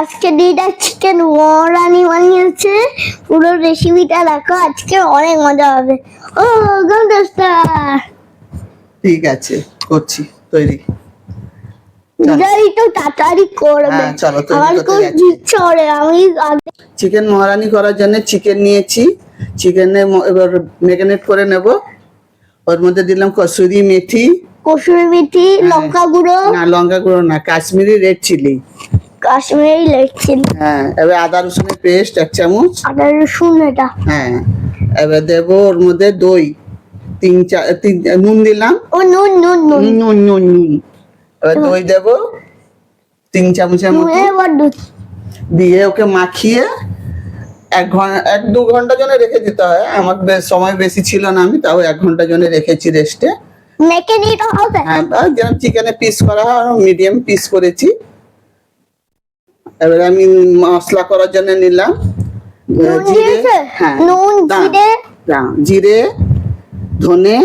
আজকে দিদা চিকেন মরানি বানিয়েছে। পুরো রেসিপিটা দেখো আজকে অনেক মজা হবে। ও গন্ধস্তা ঠিক আছে করছি তৈরি। দিদাই তো তাড়াতাড়ি করবে। চলো, আমার খুব ইচ্ছে করে আমি আগে চিকেন মহারানি করার জন্য চিকেন নিয়েছি। চিকেনে এবার মেরিনেট করে নেব। ওর মধ্যে দিলাম কসুরি মেথি। কসুরি মেথি হ্যাঁ। লঙ্কা গুঁড়ো। না লঙ্কা গুঁড়ো না কাশ্মীরি রেড চিলি কাশ্মীরি লেগছিল হ্যাঁ এবার আদা রসুনের পেস্ট এক চামচ। আদা রসুন এটা। হ্যাঁ এবার দেবো ওর মধ্যে দই। তিন চা তিন নুন দিলাম। ও নুন নুন নুন। নুন নুন নুন এবার দই দেবো তিন চামচের মতো। বড় দুধ দিয়ে ওকে মাখিয়ে এক ঘণ্টা এক দু ঘণ্টা জন্য রেখে দিতে হয়। আমার বেশ সময় বেশি ছিল না আমি তাও এক ঘণ্টা জন্য রেখেছি রেস্টে মেখে নিতে হবে। হ্যাঁ যেরকম চিকেনে পিস করা হয় মিডিয়াম পিস করেছি। এবার আমি মশলা করার জন্য নিলাম। জিরে হ্যাঁ নুন জিরে? জিরে ধনে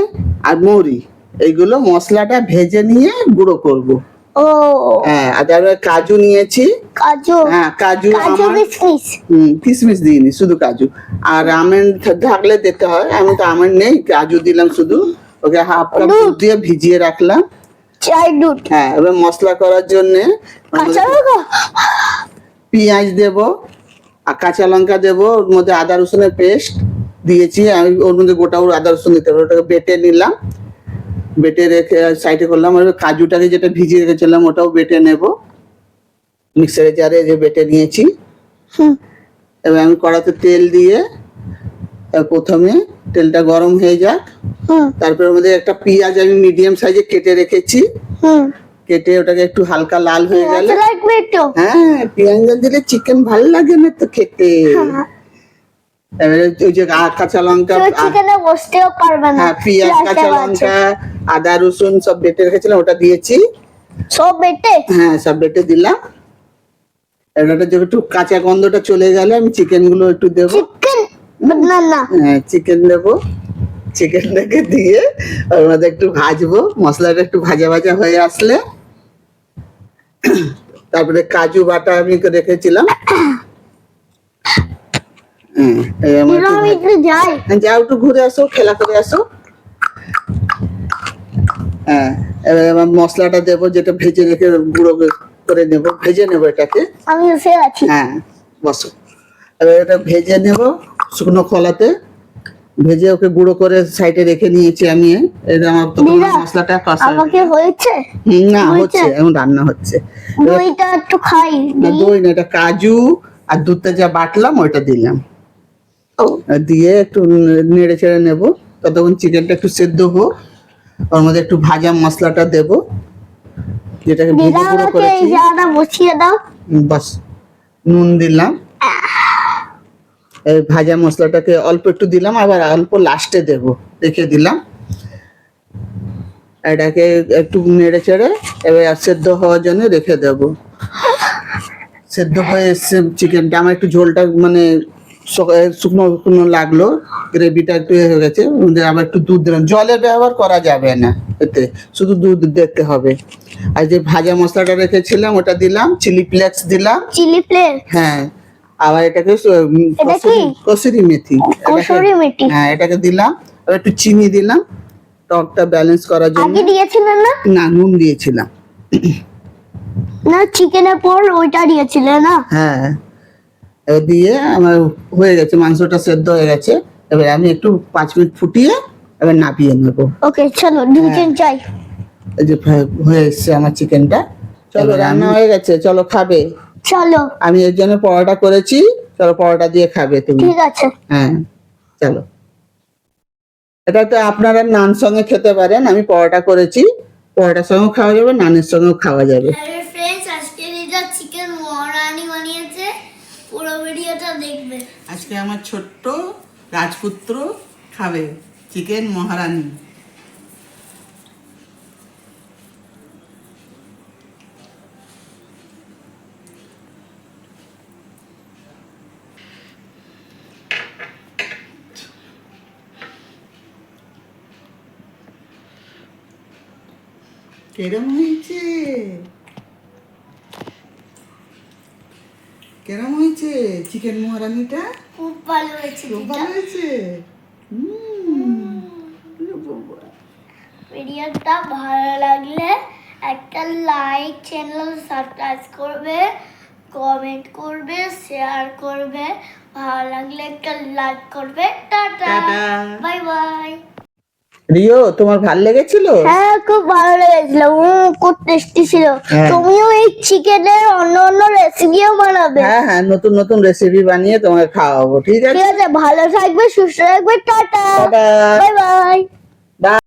আর মৌরি। এইগুলো মশলাটা ভেজে নিয়ে গুঁড়ো করব। ও। হ্যাঁ আর তারপরে কাজু নিয়েছি। কাজু? হ্যাঁ কাজু কাজু কিশমিশ হুম কিশমিশ দিইনি শুধু কাজু। আর আমেন্ড থাকলে দিতে হয় আমি তো আমেন্ড নেই কাজু দিলাম শুধু। ওকে হাফ কাপ দিয়ে ভিজিয়ে রাখলাম। চাই দুধ। হ্যাঁ এবার মশলা করার জন্য কাঁচা লঙ্কা? পেঁয়াজ দেব আর কাঁচা লঙ্কা দেব ওর মধ্যে আদা রসুনের পেস্ট দিয়েছি আমি ওর মধ্যে গোটা ওর আদা রসুন দিতে হবে ওটাকে বেটে নিলাম বেটে রেখে সাইডে করলাম আর কাজুটাকে যেটা ভিজিয়ে রেখেছিলাম ওটাও বেটে নেব। মিক্সারে জারে যে বেটে নিয়েছি। এবার আমি কড়াতে তেল দিয়ে প্রথমে তেলটা গরম হয়ে যাক। তারপরে মধ্যে একটা পেঁয়াজ আমি মিডিয়াম সাইজে কেটে রেখেছি। কেটে ওটাকে একটু হালকা লাল হয়ে গেলে লাগবে একটু। হ্যাঁ পেঁয়াজ দিলে চিকেন ভালো লাগে না তো খেতে। এবারে ওই যে কাঁচা লঙ্কা চিকেনে বসতেও পারবে না। হ্যাঁ পেঁয়াজ কাঁচা। লঙ্কা আদা রসুন সব বেটে রেখেছিলাম ওটা দিয়েছি। সব বেটে? হ্যাঁ সব বেটে দিলাম। এবার একটু কাঁচা গন্ধটা চলে গেলে আমি চিকেনগুলো একটু দেবো। হ্যাঁ চিকেন দেবো চিকেনটাকে দিয়ে ওর মধ্যে একটু ভাজবো। মশলাটা একটু ভাজা ভাজা হয়ে আসলে। তারপরে কাজু বাটা আমি রেখেছিলাম। যাই। হ্যাঁ, যাও একটু ঘুরে আসো খেলা করে আসো। হ্যাঁ এবার আমার মশলাটা দেবো যেটা ভেজে রেখে গুঁড়ো করে নেব। ভেজে নেব এটাকে। আমি আছি। হ্যাঁ বসো। এবার এটা ভেজে নেব। শুকনো কলাতে ভেজে ওকে গুঁড়ো করে সাইডে রেখে নিয়েছি আমি। এটা আমার তো মশলাটা কষা আমাকে হয়েছে? না হচ্ছে এখন রান্না হচ্ছে। দইটা একটু খাই দই। না এটা কাজু আর দুধটা যা বাটলাম ওইটা দিলাম। দিয়ে একটু নেড়ে চেড়ে নেব। ততক্ষণ চিকেনটা একটু সেদ্ধ হোক ওর মধ্যে একটু ভাজা মশলাটা দেব। যেটাকে গুঁড়ো করেছি। বসিয়ে দাও। বাস নুন দিলাম। ভাজা মশলাটাকে অল্প একটু দিলাম আবার অল্প লাস্টে দেব। রেখে দিলাম। এটাকে একটু নেড়ে চেড়ে এবার সেদ্ধ হওয়ার জন্য রেখে দেব। সেদ্ধ হয়ে এসছে চিকেনটা আমার একটু ঝোলটা মানে শুকনো শুকনো লাগল। গ্রেভিটা একটু হয়ে গেছে। আবার একটু দুধ দিলাম। জলের ব্যবহার করা যাবে না এতে। শুধু দুধ দেখতে হবে। আর যে ভাজা মশলাটা রেখেছিলাম ওটা দিলাম। চিলি ফ্লেক্স দিলাম। চিলি প্লেট হ্যাঁ। আবার এটাকে? কসুরি- মেথি। কসুরি মেথি। হ্যাঁ এটাকে দিলাম। একটু চিনি দিলাম। টকটা ব্যালেন্স করার জন্য। আগে দিয়েছিলেন না? না নুন দিয়েছিলাম। না চিকেনের পর ওইটা দিয়েছিলেন না? হ্যাঁ। দিয়ে আমার হয়ে গেছে মাংসটা সেদ্ধ হয়ে গেছে। এবার আমি একটু পাঁচ মিনিট ফুটিয়ে এবার নাপিয়ে নেব। ওকে চলো দুজন চাই এই যে হয়ে এসছে আমার চিকেনটা। চলো রান্না হয়ে গেছে চলো খাবে। চলো। আমি এর জন্য পরোটা করেছি। চলো পরোটা দিয়ে খাবে তুমি। ঠিক আছে। হ্যাঁ চলো। এটা তো আপনারা নান সঙ্গে খেতে পারেন। আমি পরোটা করেছি। পরোটার সঙ্গেও খাওয়া যাবে নানের সঙ্গেও খাওয়া যাবে। চিকেন মহারানি বানিয়েছে। পুরো ভিডিওটা দেখবে। আজকে আমার ছোট্ট রাজপুত্র খাবে চিকেন মহারানী। কেরম হয়েছে? কেরম হয়েছে চিকেন মহারানিটা? খুব ভালো হয়েছে খুব ভালো হয়েছে। ভিডিওটা ভালো লাগলে একটা লাইক চ্যানেল সাবস্ক্রাইব করবে কমেন্ট করবে শেয়ার করবে। ভালো লাগলে একটা লাইক করবে। টাটা। বাই বাই রিও তোমার ভালো লেগেছিল? হ্যাঁ খুব ভালো লেগেছিল। উম, খুব টেস্টি ছিল। হ্যাঁ। তুমিও এই চিকেনের অন্য অন্য রেসিপিও বানাবে। হ্যাঁ হ্যাঁ নতুন নতুন রেসিপি বানিয়ে তোমাকে খাওয়াবো ঠিক আছে? ঠিক আছে ভালো থাকবে সুস্থ থাকবে টাটা। টাটা। বাই। বাই।